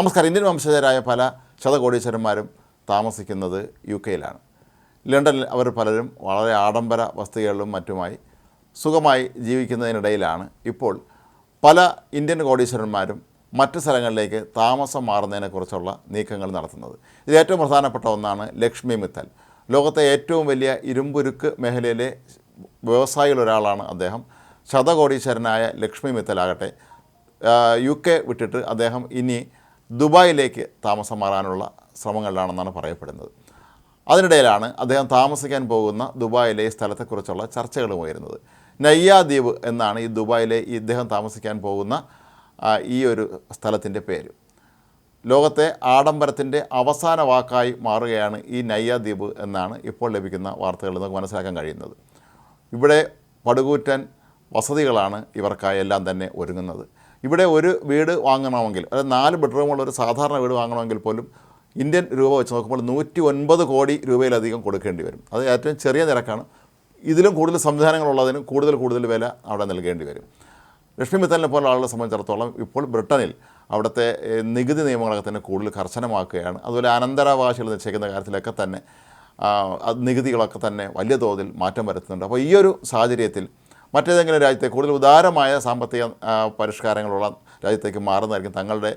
നമസ്കാരം. ഇന്ത്യൻ വംശജരായ പല ശതകോടീശ്വരന്മാരും താമസിക്കുന്നത് യു കെയിലാണ്. ലണ്ടനിൽ അവർ പലരും വളരെ ആഡംബര വസ്തുക്കളിലും മറ്റുമായി സുഖമായി ജീവിക്കുന്നതിനിടയിലാണ് ഇപ്പോൾ പല ഇന്ത്യൻ കോടീശ്വരന്മാരും മറ്റ് സ്ഥലങ്ങളിലേക്ക് താമസം മാറുന്നതിനെക്കുറിച്ചുള്ള നീക്കങ്ങൾ നടത്തുന്നത്. ഇത് ഏറ്റവും പ്രധാനപ്പെട്ട ഒന്നാണ് ലക്ഷ്മി മിത്തൽ. ലോകത്തെ ഏറ്റവും വലിയ ഇരുമ്പുരുക്ക് മേഖലയിലെ വ്യവസായികളൊരാളാണ് അദ്ദേഹം. ശതകോടീശ്വരനായ ലക്ഷ്മി മിത്തലാകട്ടെ യു കെ വിട്ടിട്ട് അദ്ദേഹം ഇനി ദുബായിലേക്ക് താമസം മാറാനുള്ള ശ്രമങ്ങളിലാണെന്നാണ് പറയപ്പെടുന്നത്. അതിനിടയിലാണ് അദ്ദേഹം താമസിക്കാൻ പോകുന്ന ദുബായിലെ ഈ സ്ഥലത്തെക്കുറിച്ചുള്ള ചർച്ചകളും ഉയരുന്നത് നയ്യ ദ്വീപ് എന്നാണ് ഈ ദുബായിലെ ഇദ്ദേഹം താമസിക്കാൻ പോകുന്ന ഈ ഒരു സ്ഥലത്തിന്റെ പേര്. ലോകത്തെ ആഡംബരത്തിന്റെ അവസാന വാക്കായി മാറുകയാണ് ഈ നയ്യാദ്വീപ് എന്നാണ് ഇപ്പോൾ ലഭിക്കുന്ന വാർത്തകളിൽ നമുക്ക് മനസ്സിലാക്കാൻ കഴിയുന്നത്. ഇവിടെ പടുകൂറ്റൻ വസതികളാണ് ഇവർക്കായി എല്ലാം തന്നെ ഒരുങ്ങുന്നത്. ഇവിടെ ഒരു വീട് വാങ്ങണമെങ്കിൽ അതായത് നാല് ബെഡ്റൂമുള്ള ഒരു സാധാരണ വീട് വാങ്ങണമെങ്കിൽ പോലും ഇന്ത്യൻ രൂപ വെച്ച് നോക്കുമ്പോൾ നൂറ്റി ഒൻപത് കോടി രൂപയിലധികം കൊടുക്കേണ്ടി വരും. അത് ഏറ്റവും ചെറിയ നിരക്കാണ്. ഇതിലും കൂടുതൽ സംവിധാനങ്ങളുള്ളതിന് കൂടുതൽ കൂടുതൽ വില അവിടെ നൽകേണ്ടി വരും. ലക്ഷ്മി മിത്തലിനെ പോലെ ആളുകളെ സംബന്ധിച്ചിടത്തോളം ഇപ്പോൾ ബ്രിട്ടനിൽ അവിടുത്തെ നികുതി നിയമങ്ങളൊക്കെ തന്നെ കൂടുതൽ കർശനമാക്കുകയാണ്. അതുപോലെ അനന്തരാവകാശികൾ നിശ്ചയിക്കുന്ന കാര്യത്തിലൊക്കെ തന്നെ നികുതികളൊക്കെ തന്നെ വലിയ തോതിൽ മാറ്റം വരുത്തുന്നുണ്ട്. അപ്പോൾ ഈ ഒരു സാഹചര്യത്തിൽ മറ്റേതെങ്കിലും രാജ്യത്തെ കൂടുതൽ ഉദാരമായ സാമ്പത്തിക പരിഷ്കാരങ്ങളുള്ള രാജ്യത്തേക്ക് മാറുന്നതായിരിക്കും തങ്ങളുടെ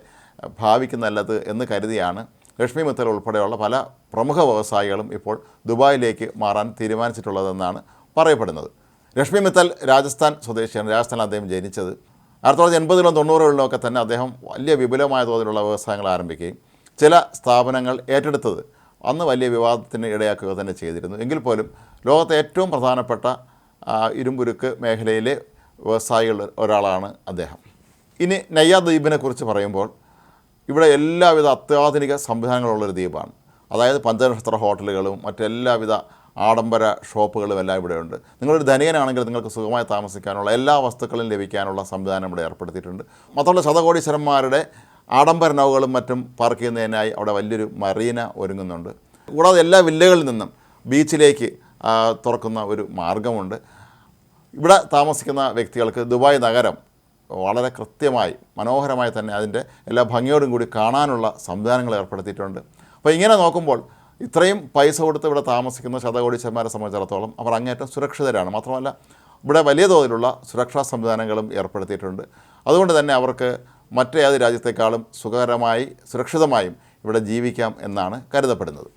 ഭാവിക്ക് നല്ലത് എന്ന് കരുതിയാണ് ലക്ഷ്മി മിത്തൽ ഉൾപ്പെടെയുള്ള പല പ്രമുഖ വ്യവസായികളും ഇപ്പോൾ ദുബായിലേക്ക് മാറാൻ തീരുമാനിച്ചിട്ടുള്ളതെന്നാണ് പറയപ്പെടുന്നത്. ലക്ഷ്മി മിത്തൽ രാജസ്ഥാൻ സ്വദേശിയാണ്. രാജസ്ഥാനിൽ അദ്ദേഹം ജനിച്ചത്. ആയിരത്തി തൊള്ളായിരത്തി എൺപതിലും തൊണ്ണൂറുകളിലോ ഒക്കെ തന്നെ അദ്ദേഹം വലിയ വിപുലമായ തോതിലുള്ള വ്യവസായങ്ങൾ ആരംഭിക്കുകയും ചില സ്ഥാപനങ്ങൾ ഏറ്റെടുത്തത് അന്ന് വലിയ വിവാദത്തിന് ഇടയാക്കുക തന്നെ ചെയ്തിരുന്നു. എങ്കിൽ പോലും ലോകത്തെ ഏറ്റവും പ്രധാനപ്പെട്ട ഇരുമ്പുരുക്ക് മേഖലയിലെ വ്യവസായികളിൽ ഒരാളാണ് അദ്ദേഹം. ഇനി നയ്യ ദ്വീപിനെ കുറിച്ച് പറയുമ്പോൾ ഇവിടെ എല്ലാവിധ അത്യാധുനിക സംവിധാനങ്ങളുള്ളൊരു ദ്വീപാണ്. അതായത് പഞ്ചനക്ഷത്ര ഹോട്ടലുകളും മറ്റെല്ലാവിധ ആഡംബര ഷോപ്പുകളും എല്ലാം ഇവിടെയുണ്ട് നിങ്ങളൊരു ധനികനാണെങ്കിൽ നിങ്ങൾക്ക് സുഖമായി താമസിക്കാനുള്ള എല്ലാ വസ്തുക്കളും ലഭിക്കാനുള്ള സംവിധാനം ഇവിടെ ഏർപ്പെടുത്തിയിട്ടുണ്ട്. മാത്രമല്ല ശതകോടീശ്വരന്മാരുടെ ആഡംബര നൗകളും മറ്റും പാർക്ക് ചെയ്യുന്നതിനായി അവിടെ വലിയൊരു മറീന ഒരുങ്ങുന്നുണ്ട്. കൂടാതെ എല്ലാ വില്ലകളിൽ നിന്നും ബീച്ചിലേക്ക് തുറക്കുന്ന ഒരു മാർഗമുണ്ട്. ഇവിടെ താമസിക്കുന്ന വ്യക്തികൾക്ക് ദുബായ് നഗരം വളരെ കൃത്യമായി മനോഹരമായി തന്നെ അതിന്റെ എല്ലാ ഭംഗിയോടും കൂടി കാണാനുള്ള സംവിധാനങ്ങൾ ഏർപ്പെടുത്തിയിട്ടുണ്ട്. അപ്പോൾ ഇങ്ങനെ നോക്കുമ്പോൾ ഇത്രയും പൈസ കൊടുത്ത് ഇവിടെ താമസിക്കുന്ന ശതകോടീശ്വരന്മാരെ സംബന്ധിച്ചിടത്തോളം അവർ അങ്ങേറ്റം സുരക്ഷിതരാണ്. മാത്രമല്ല ഇവിടെ വലിയ തോതിലുള്ള സുരക്ഷാ സംവിധാനങ്ങളും ഏർപ്പെടുത്തിയിട്ടുണ്ട്. അതുകൊണ്ട് തന്നെ അവർക്ക് മറ്റേത് രാജ്യത്തെക്കാളും സുഖകരമായി സുരക്ഷിതമായും ഇവിടെ ജീവിക്കാം എന്നാണ് കരുതപ്പെടുന്നത്.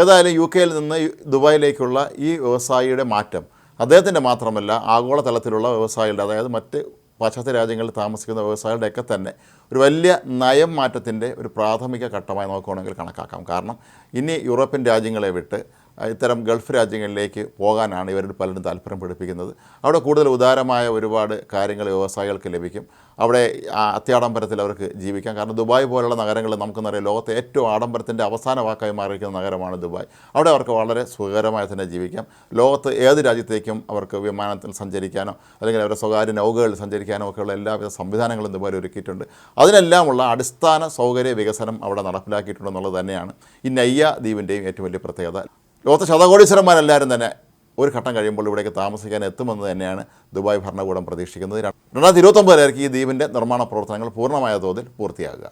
ഏതായാലും യു കെയിൽ നിന്ന് ദുബായിലേക്കുള്ള ഈ വ്യവസായിയുടെ മാറ്റം. അദ്ദേഹത്തിന്റെ മാത്രമല്ല ആഗോളതലത്തിലുള്ള വ്യവസായികളുടെ അതായത് മറ്റ് പാശ്ചാത്യ രാജ്യങ്ങളിൽ താമസിക്കുന്ന വ്യവസായികളുടെയൊക്കെ തന്നെ ഒരു വലിയ നയം മാറ്റത്തിന്റെ ഒരു പ്രാഥമിക ഘട്ടമായി നോക്കുകയാണെങ്കിൽ കണക്കാക്കാം. കാരണം ഇനി യൂറോപ്യൻ രാജ്യങ്ങളെ വിട്ട് ഇത്തരം ഗൾഫ് രാജ്യങ്ങളിലേക്ക് പോകാനാണ് ഇവരുടെ പലരും താല്പര്യം പഠിപ്പിക്കുന്നത് അവിടെ കൂടുതൽ ഉദാരമായ ഒരുപാട് കാര്യങ്ങൾ വ്യവസായികൾക്ക് ലഭിക്കും. അവിടെ അത്യാഡംബരത്തിൽ അവർക്ക് ജീവിക്കാം. കാരണം ദുബായ് പോലുള്ള നഗരങ്ങൾ നമുക്കെന്നറിയാം ലോകത്തെ ഏറ്റവും ആഡംബരത്തിന്റെ അവസാന വാക്കായി മാറിയിരിക്കുന്ന നഗരമാണ് ദുബായ്. അവിടെ അവർക്ക് വളരെ സുഖകരമായി തന്നെ ജീവിക്കാം. ലോകത്ത് ഏത് രാജ്യത്തേക്കും അവർക്ക് വിമാനത്തിൽ സഞ്ചരിക്കാനോ അല്ലെങ്കിൽ അവരുടെ സ്വകാര്യ നൗകകളിൽ സഞ്ചരിക്കാനോ ഒക്കെയുള്ള എല്ലാവിധ സംവിധാനങ്ങളും ദുബായിൽ ഒരുക്കിയിട്ടുണ്ട്. അതിനെല്ലാമുള്ള അടിസ്ഥാന സൗകര്യ വികസനം അവിടെ നടപ്പിലാക്കിയിട്ടുണ്ടെന്നുള്ളത് തന്നെയാണ് ഈ നയ്യ ദ്വീപിന്റെയും ഏറ്റവും വലിയ പ്രത്യേകത. ലോകത്തെ ശതകോടീശ്വരന്മാരെല്ലാവരും തന്നെ ഒരു ഘട്ടം കഴിയുമ്പോൾ ഇവിടേക്ക് താമസിക്കാൻ എത്തുമെന്ന് തന്നെയാണ് ദുബായ് ഭരണകൂടം പ്രതീക്ഷിക്കുന്നത്. രണ്ടായിരത്തി ഇരുപത്തൊമ്പതിലായിരിക്കും ഈ ദ്വീപിന്റെ നിർമ്മാണ പ്രവർത്തനങ്ങൾ പൂർണമായ തോതിൽ പൂർത്തിയാകുക.